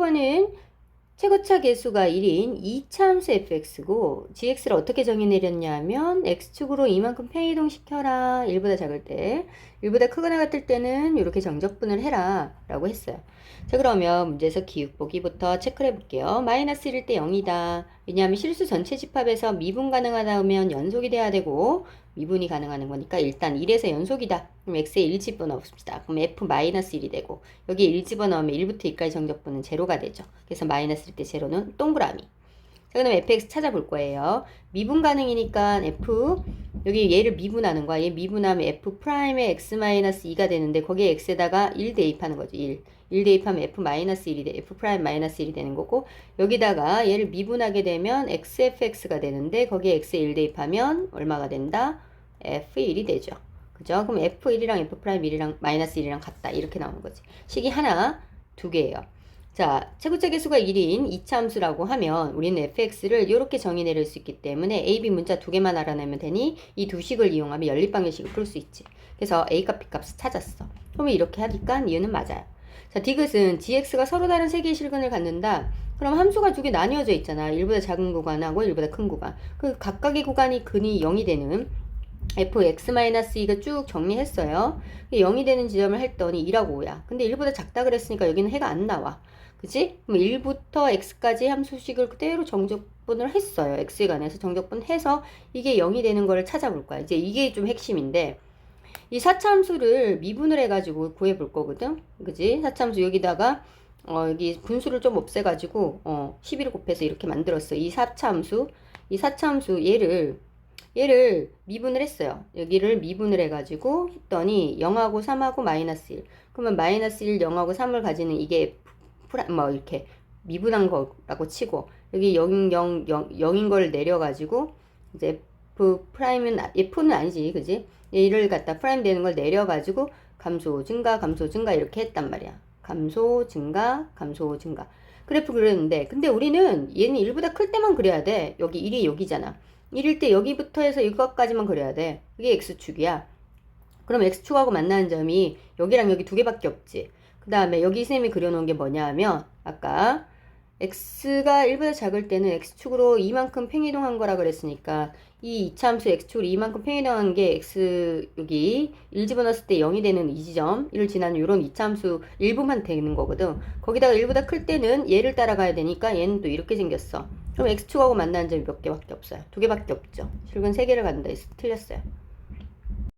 15번은 최고차 개수가 1인 2차함수 fx고 gx를 어떻게 정의 내렸냐면 x축으로 이만큼 평이동 시켜라. 1보다 작을 때. 1보다 크거나 같을 때는 이렇게 정적분을 해라 라고 했어요. 자 그러면 문제에서 기울보기부터 체크를 해볼게요. 마이너스 1일 때 0이다. 왜냐하면 실수 전체 집합에서 미분 가능하다 면 연속이 돼야 되고 미분이 가능한 거니까 일단 1에서 연속이다. 그럼 x에 1 집어넣읍시다. 그럼 f-1이 되고 여기에 1 집어넣으면 1부터 2까지 정적분은 제로가 되죠. 그래서 마이너스 1때 제로는 동그라미 자 그 다음에 fx 찾아볼 거예요. 미분 가능이니까 f 여기 얘를 미분하는 거야. 얘 미분하면 f 프라임의 x 마이너스 2가 되는데 거기에 x에다가 1 대입하는 거죠 1 1 대입하면 f 마이너스 1이 돼. F 프라임 마이너스 1이 되는 거고 여기다가 얘를 미분하게 되면 xfx가 되는데 거기에 x에 1 대입하면 얼마가 된다? F1이 되죠. 그죠? 그럼 f1이랑 f 프라임 1이랑 마이너스 1이랑 같다. 이렇게 나오는 거지. 식이 하나 두 개예요 자, 최고차 개수가 1인 2차 함수라고 하면 우리는 fx를 이렇게 정의 내릴 수 있기 때문에 a, b 문자 두 개만 알아내면 되니 이 두 식을 이용하면 연립방정식을 풀 수 있지. 그래서 a 값, b 값을 찾았어. 그러면 이렇게 하니까 이유는 맞아요. 자, 디귿은 gx가 서로 다른 세 개의 실근을 갖는다. 그럼 함수가 두 개 나뉘어져 있잖아. 1보다 작은 구간하고 1보다 큰 구간. 그 각각의 구간이 근이 0이 되는 fx-2가 쭉 정리했어요. 0이 되는 지점을 했더니 2라고 5야. 근데 1보다 작다 그랬으니까 여기는 해가 안 나와. 그지? 그럼 1부터 x까지 함수식을 그대로 정적분을 했어요. x에 관해서 정적분 해서 이게 0이 되는 거를 찾아볼 거야. 이제 이게 좀 핵심인데 이 4차 함수를 미분을 해가지고 구해볼 거거든. 그지? 4차 함수 여기다가 어, 여기 분수를 좀 없애가지고 어, 11을 곱해서 이렇게 만들었어. 이 4차 함수, 이 4차 함수 얘를 얘를 미분을 했어요. 여기를 미분을 해가지고 했더니 0하고 3하고 마이너스 1. 그러면 마이너스 1, 0하고 3을 가지는 이게 프라, 뭐 이렇게 미분한 거라고 치고 여기 0, 0, 0, 0인 걸 내려가지고 이제 F 프라임은 아- F는 아니지, 그지? 얘를 갖다 프라임 되는 걸 내려가지고 감소 증가, 감소 증가 이렇게 했단 말이야. 감소 증가, 감소 증가. 그래프 그렸는데 근데 우리는 얘는 1보다 클 때만 그려야 돼. 여기 1이 여기잖아. 1일 때 여기부터 해서 이것까지만 그려야 돼. 그게 x축이야. 그럼 x축하고 만나는 점이 여기랑 여기 두 개밖에 없지. 그 다음에 여기 쌤이 그려놓은 게 뭐냐 하면 아까 x가 1보다 작을 때는 x축으로 이만큼 평이동한 거라 그랬으니까 이 이차함수 x축으로 이만큼 평이동한 게 x 여기 1 집어넣었을 때 0이 되는 이 지점 1을 지나는 이런 이차함수 일부만 되는 거거든. 거기다가 1보다 클 때는 얘를 따라가야 되니까 얘는 또 이렇게 생겼어. 그럼 x축하고 만나는 점이 몇 개밖에 없어요? 두 개밖에 없죠. 실근 세 개를 갖는다 해서 틀렸어요